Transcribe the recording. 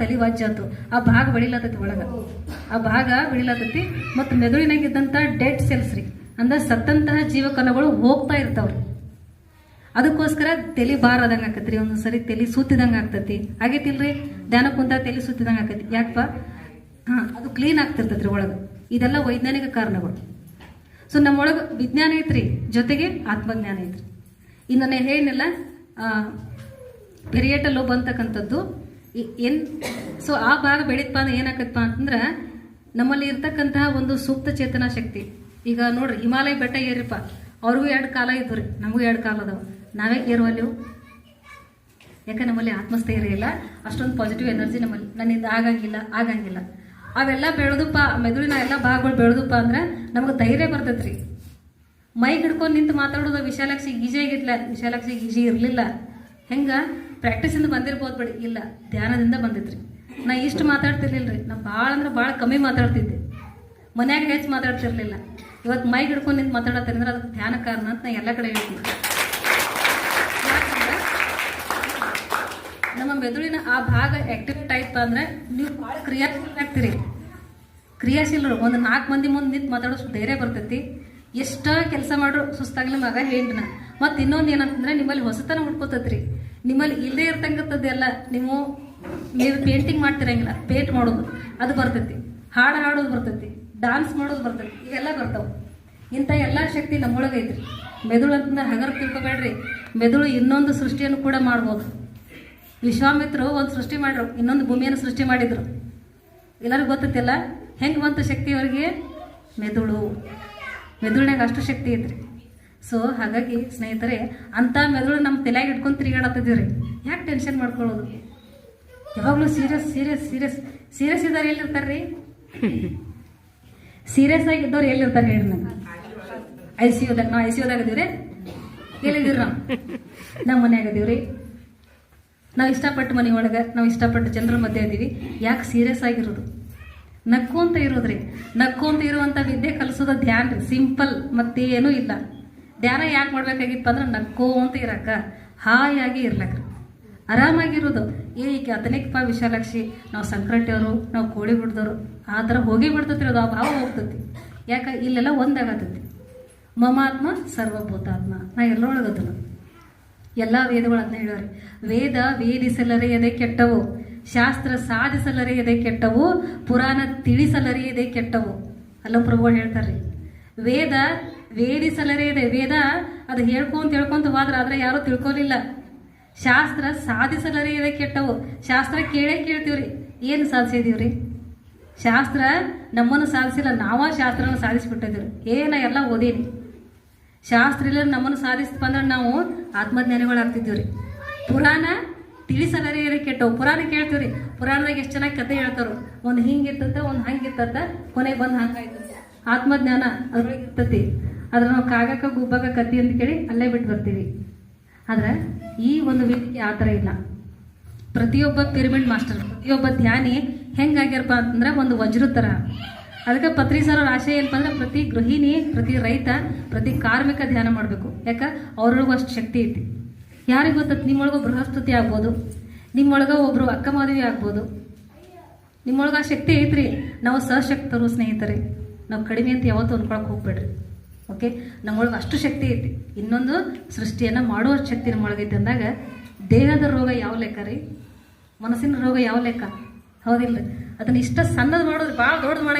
ತಲೆ ವಾಜ್ಯಾತು ಆ ಭಾಗ ಬೆಳಿಲತ್ತೈತಿ ಒಳಗ. ಆ ಭಾಗ ಬೆಳಿಲತ್ತೈತಿ ಮತ್ತು ಮೆದುಳಿನಾಗಿದ್ದಂಥ ಡೆಡ್ ಸೆಲ್ಸ್ ರೀ. ಅಂದ್ರೆ ಸತ್ತಂತಹ ಜೀವಕಣಗಳು ಹೋಗ್ತಾ ಇರ್ತಾವ್ರಿ. ಅದಕ್ಕೋಸ್ಕರ ತಲೆ ಬಾರದಂಗ ಆಕತ್ರಿ. ಒಂದೊಂದ್ಸರಿ ತಲೆ ಸುತ್ತಿದಂಗೆ ಆಗ್ತೈತಿ. ಆಗೈತಿಲ್ರಿ? ಧ್ಯಾನ ಕುಂತ ತಲೆ ಸುತ್ತಿದಂಗೆ ಆಕತಿ ಯಾಕಪ್ಪ ಹಾಂ, ಅದು ಕ್ಲೀನ್ ಆಗ್ತಿರ್ತೈತ್ರಿ ಒಳಗೆ. ಇದೆಲ್ಲ ವೈಜ್ಞಾನಿಕ ಕಾರಣಗಳು. ಸೊ ನಮ್ಮೊಳಗೆ ವಿಜ್ಞಾನ ಐತ್ರಿ. ಜೊತೆಗೆ ಆತ್ಮಜ್ಞಾನ ಐತ್ರಿ. ಇನ್ನು ನಾನು ಹೇಳಿನಲ್ಲ ಪೆರಿಯಟಲ್ ಲೋಬ್ ಏನ್ ಸೊ ಆ ಭಾಗ ಬೆಳಿತಪ್ಪ ಅಂದ್ರೆ ಏನಾಗತ್ತಪ್ಪ ಅಂತಂದ್ರೆ ನಮ್ಮಲ್ಲಿ ಇರ್ತಕ್ಕಂತಹ ಒಂದು ಸೂಕ್ತ ಚೇತನಾ ಶಕ್ತಿ. ಈಗ ನೋಡ್ರಿ, ಹಿಮಾಲಯ ಬೆಟ್ಟ ಏರಿಪ್ಪ. ಅವ್ರಿಗೂ ಎರಡು ಕಾಲ ಇದ್ವು ರೀ. ನಮಗೂ ಎರಡು ಕಾಲ ಅದಾವ. ನಾವೇ ಏರುವಲ್ಲಿವು ಯಾಕೆ ನಮ್ಮಲ್ಲಿ ಆತ್ಮಸ್ಥೈರ್ಯ ಇಲ್ಲ, ಅಷ್ಟೊಂದು ಪಾಸಿಟಿವ್ ಎನರ್ಜಿ ನಮ್ಮಲ್ಲಿ ನನ್ನಿಂದ ಆಗಂಗಿಲ್ಲ ಆಗಂಗಿಲ್ಲ. ಅವೆಲ್ಲ ಬೆಳೆದಪ್ಪ ಮೆದುಳಿನ ಎಲ್ಲ ಭಾಗಗಳು ಬೆಳೆದಪ್ಪ ಅಂದ್ರೆ ನಮಗೆ ಧೈರ್ಯ ಬರ್ತೈತ್ರಿ. ಮೈ ಹಿಡ್ಕೊಂಡು ನಿಂತು ಮಾತಾಡೋದು ವಿಶಾಲಾಕ್ಷಿ ಈಜಿ ಆಗಿರ್ಲಿಲ್ಲ ವಿಶಾಲಾಕ್ಷಿ ಈಜಿ ಇರಲಿಲ್ಲ. ಹೆಂಗ? ಪ್ರಾಕ್ಟೀಸಿಂದ ಬಂದಿರ್ಬೋದು ಬಿಡಿ. ಇಲ್ಲ, ಧ್ಯಾನದಿಂದ ಬಂದಿತ್ರಿ. ನಾ ಇಷ್ಟು ಮಾತಾಡ್ತಿರ್ಲಿಲ್ಲ ರೀ ನಾ ಭಾಳ ಅಂದ್ರೆ ಭಾಳ ಕಮ್ಮಿ ಮಾತಾಡ್ತಿದ್ದೆ. ಮನ್ಯಾಗ ಹೆಚ್ಚು ಮಾತಾಡ್ತಿರ್ಲಿಲ್ಲ. ಇವತ್ತು ಮೈಕ್ ಹಿಡ್ಕೊಂಡು ನಿಂತು ಮಾತಾಡತ್ತೀನಿ ಅಂದ್ರೆ ಅದಕ್ಕೆ ಧ್ಯಾನ ಕಾರಣ ಅಂತ ನಾ ಎಲ್ಲ ಕಡೆ ಹೇಳ್ತೀನಿ. ನಮ್ಮ ಮೆದುಳಿನ ಆ ಭಾಗ ಆಕ್ಟಿವೇಟ್ ಟೈಪ್ ಅಂದ್ರೆ ನೀವು ಭಾಳ ಕ್ರಿಯಾಶೀಲ ಆಗ್ತೀರಿ ಕ್ರಿಯಾಶೀಲರು. ಒಂದು ನಾಲ್ಕು ಮಂದಿ ಮುಂದೆ ನಿಂತು ಮಾತಾಡೋಷ್ಟು ಧೈರ್ಯ ಬರ್ತೈತಿ. ಎಷ್ಟ ಕೆಲಸ ಮಾಡ್ರು ಸುಸ್ತಾಗ್ಲಿ ಮಗ ಹೇಳ್ರಿ ನಾ. ಮತ್ತು ಇನ್ನೊಂದು ಏನಂತಂದ್ರೆ ನಿಮ್ಮಲ್ಲಿ ಹೊಸತನ ಹುಡ್ಕೋತತ್ರಿ. ನಿಮ್ಮಲ್ಲಿ ಇಲ್ಲದೇ ಎಲ್ಲ ನೀವು ನೀವು ಪೇಂಟಿಂಗ್ ಮಾಡ್ತಿರಂಗಿಲ್ಲ ಪೇಂಟ್ ಮಾಡೋದು, ಅದು ಬರ್ತೈತಿ. ಹಾಡು ಹಾಡೋದು ಬರ್ತೈತಿ ಡಾನ್ಸ್ ಮಾಡೋದು ಬರ್ತೈತಿ, ಇವೆಲ್ಲ ಬರ್ತಾವೆ. ಇಂಥ ಎಲ್ಲ ಶಕ್ತಿ ನಮ್ಮೊಳಗೆ ಐತ್ರಿ. ಮೆದುಳು ಅಂತಂದ್ರೆ ಹಗರ ತಿಳ್ಕೊಬೇಡ್ರಿ. ಮೆದುಳು ಇನ್ನೊಂದು ಸೃಷ್ಟಿಯನ್ನು ಕೂಡ ಮಾಡ್ಬೋದು. ವಿಶ್ವಾಮಿತ್ರರು ಒಂದು ಸೃಷ್ಟಿ ಮಾಡ್ರು, ಇನ್ನೊಂದು ಭೂಮಿಯನ್ನು ಸೃಷ್ಟಿ ಮಾಡಿದ್ರು. ಎಲ್ಲರಿಗೂ ಗೊತ್ತೈತಿಲ್ಲ ಹೆಂಗೆ ಬಂತು ಶಕ್ತಿ ಅವರಿಗೆ? ಮೆದುಳು. ಮೆದುಳಿನಾಗ ಅಷ್ಟು ಶಕ್ತಿ ಐತ್ರಿ. ಸೊ ಹಾಗಾಗಿ ಸ್ನೇಹಿತರೆ, ಅಂಥ ಮೆದುಳು ನಮ್ಮ ತಲೆಯಾಗಿ ಇಟ್ಕೊಂಡು ತಿರುಗಾಡತ್ತಿದ್ದೀವಿ ರೀ ಯಾಕೆ ಟೆನ್ಷನ್ ಮಾಡ್ಕೊಳ್ಳೋದು? ಯಾವಾಗಲೂ ಸೀರಿಯಸ್ ಸೀರಿಯಸ್ ಸೀರಿಯಸ್ ಸೀರಿಯಸ್ ಇದ್ದಾರೆ ಎಲ್ಲಿರ್ತಾರೆ ರೀ ಸೀರಿಯಸ್ ಆಗಿದ್ದವ್ರು ಎಲ್ಲಿರ್ತಾರೆ ಹೇಳಿ ನಮ್ಗೆ? ಐ ಸಿ ಯುದಾಗ ನಾವು ಐ ಸಿ ಯುದಾಗ ಇದೀವಿ ಎಲ್ಲಿದ್ದೀರಿ ನಾವು? ನಮ್ಮ ಮನ್ಯಾಗ ಇದೀವ್ರಿ. ನಾವು ಇಷ್ಟಪಟ್ಟು ಮನೆ ಒಳಗೆ, ನಾವು ಇಷ್ಟಪಟ್ಟು ಜನರ ಮಧ್ಯೆ ಇದ್ದೀವಿ ಯಾಕೆ ಸೀರಿಯಸ್ ಆಗಿರೋದು? ನಕ್ಕೊಂತ ಇರೋದ್ರಿ. ನಕ್ಕೊಂತ ಇರುವಂಥ ವಿದ್ಯೆ ಕಲಿಸೋದ ಧ್ಯಾನ ರೀ. ಸಿಂಪಲ್ ಮತ್ತೇನೂ ಇಲ್ಲ. ಧ್ಯಾನ ಯಾಕೆ ಮಾಡ್ಬೇಕಾಗಿತ್ತು ಅಂದ್ರೆ ನಕ್ಕೋಂತ ಇರಕ್ಕ. ಹಾಯಾಗಿ ಇರ್ಲಕ್ರಿ ಆರಾಮಾಗಿರೋದು. ಏ ಈಗ ಅದನೇಕಪ್ಪ ವಿಶಾಲಾಕ್ಷಿ, ನಾವು ಸಂಕ್ರಾಂತಿಯವರು, ನಾವು ಕೋಳಿ ಬಿಡ್ದವರು ಆ ಥರ ಹೋಗಿ ಬಿಡ್ತೈತಿ ಅದು, ಆ ಭಾವ ಹೋಗ್ತೈತಿ. ಯಾಕೆ, ಇಲ್ಲೆಲ್ಲ ಒಂದಾಗತ್ತೈತಿ ಮಮಾತ್ಮ ಸರ್ವಭೂತಾತ್ಮ. ನಾ ಎಲ್ಲರೊಳಗದನು. ಎಲ್ಲ ವೇದಗಳು ಅದನ್ನ ಹೇಳೋರಿ ವೇದ ವೇದಿಸಲರೆಯದೆ ಕೆಟ್ಟವು. ಶಾಸ್ತ್ರ ಸಾಧಿಸಲರಿಯದೆ ಕೆಟ್ಟವು, ಪುರಾಣ ತಿಳಿಸಲರಿಯದೆ ಕೆಟ್ಟವು. ಅಲ್ಲ ಪ್ರಭುಗಳು ಹೇಳ್ತಾರ್ರಿ ವೇದ ವೇದಿಸಲರಿಯದೆ ವೇದ ಅದು ಹೇಳ್ಕೊಂತ ಹೇಳ್ಕೊಂತ ಹೋದ್ರೆ ಆದ್ರೆ ಯಾರು ತಿಳ್ಕೊಲಿಲ್ಲ. ಶಾಸ್ತ್ರ ಸಾಧಿಸಲರಿಯದೆ ಕೆಟ್ಟವು. ಶಾಸ್ತ್ರ ಕೇಳೇ ಕೇಳ್ತೀವ್ರಿ. ಏನು ಸಾಧಿಸಿದೀವ್ರಿ? ಶಾಸ್ತ್ರ ನಮ್ಮನ್ನು ಸಾಧಿಸಿಲ್ಲ. ನಾವ ಶಾಸ್ತ್ರನ ಸಾಧಿಸ್ಬಿಟ್ಟಿದ್ರು ಏನ ಎಲ್ಲ ಓದೀನಿ. ಶಾಸ್ತ್ರ ಇಲ್ಲ ನಮ್ಮನ್ನು ಸಾಧಿಸ್ತಪ್ಪ ಅಂದ್ರೆ ನಾವು ಆತ್ಮಜ್ಞಾನಿಗಳಾಗ್ತಿದ್ದೀವಿ ರೀ ಪುರಾಣ ತಿಳಿಸಲರಿಯರಿ ಕೆಟ್ಟವು ಪುರಾಣ ಕೇಳ್ತೀವ್ರಿ. ಪುರಾಣದಾಗ ಎಷ್ಟು ಚೆನ್ನಾಗಿ ಕತೆ ಹೇಳ್ತಾರೋ. ಒಂದು ಹಿಂಗಿರ್ತದ ಒಂದು ಹಂಗಿರ್ತದ ಕೊನೆಗೆ ಬಂದು ಹಂಗಾಯ್ತದೆ ಆತ್ಮಜ್ಞಾನ ಅದ್ರೊಳಗೆ ಇರ್ತತಿ ಅದ್ರ ನಾವು ಕಾಗಕ್ಕ ಗುಬ್ಬಾಗ ಕತ್ತಿ ಅಂತ ಕೇಳಿ ಅಲ್ಲೇ ಬಿಟ್ಟು ಬರ್ತೀವಿ. ಆದ್ರೆ ಈ ಒಂದು ವೇದಿಕೆ ಆ ಥರ ಇಲ್ಲ. ಪ್ರತಿಯೊಬ್ಬ ಪಿರಮಿಡ್ ಮಾಸ್ಟರ್, ಪ್ರತಿಯೊಬ್ಬ ಧ್ಯಾನಿ ಹೆಂಗಾಗ್ಯಾರಪ್ಪ ಅಂತಂದ್ರೆ ಒಂದು ವಜ್ರ ಥರ ಅದಕ್ಕೆ ಪತ್ರಿ ಸರ್ ಅವ್ರ ಆಶಯ ಏನಪ್ಪ ಅಂದ್ರೆ ಪ್ರತಿ ಗೃಹಿಣಿ, ಪ್ರತಿ ರೈತ, ಪ್ರತಿ ಕಾರ್ಮಿಕ ಧ್ಯಾನ ಮಾಡಬೇಕು. ಯಾಕೆ? ಅವ್ರಿಗೂ ಅಷ್ಟು ಶಕ್ತಿ ಐತಿ. ಯಾರಿಗೆ ಗೊತ್ತತ್ತು ನಿಮ್ಮೊಳಗೆ ಬೃಹಸ್ಪತಿ ಆಗ್ಬೋದು. ನಿಮ್ಮೊಳಗೆ ಒಬ್ರು ಅಕ್ಕ ಮಾಧವಿ ಆಗ್ಬೋದು. ನಿಮ್ಮೊಳಗೆ ಆ ಶಕ್ತಿ ಐತ್ರಿ. ನಾವು ಸಶಕ್ತರು, ಸ್ನೇಹಿತರೆ. ನಾವು ಕಡಿಮೆ ಅಂತ ಯಾವತ್ತೂ ಅನ್ಕೊಳಕ್ ಹೋಗ್ಬೇಡ್ರಿ. ಓಕೆ? ನಮ್ಮೊಳಗೆ ಅಷ್ಟು ಶಕ್ತಿ ಐತಿ. ಇನ್ನೊಂದು ಸೃಷ್ಟಿಯನ್ನು ಮಾಡುವ ಶಕ್ತಿ ನಮ್ಮೊಳಗೈತೆ ಅಂದಾಗ, ದೇಹದ ರೋಗ ಯಾವ ಲೆಕ್ಕ ರೀ? ಮನಸ್ಸಿನ ರೋಗ ಯಾವ ಲೆಕ್ಕ? ಹೌದಿಲ್ರಿ. ಅದನ್ನ ಇಷ್ಟ ಸಣ್ಣದು ಮಾಡೋದು ಭಾಳ ದೊಡ್ಡದು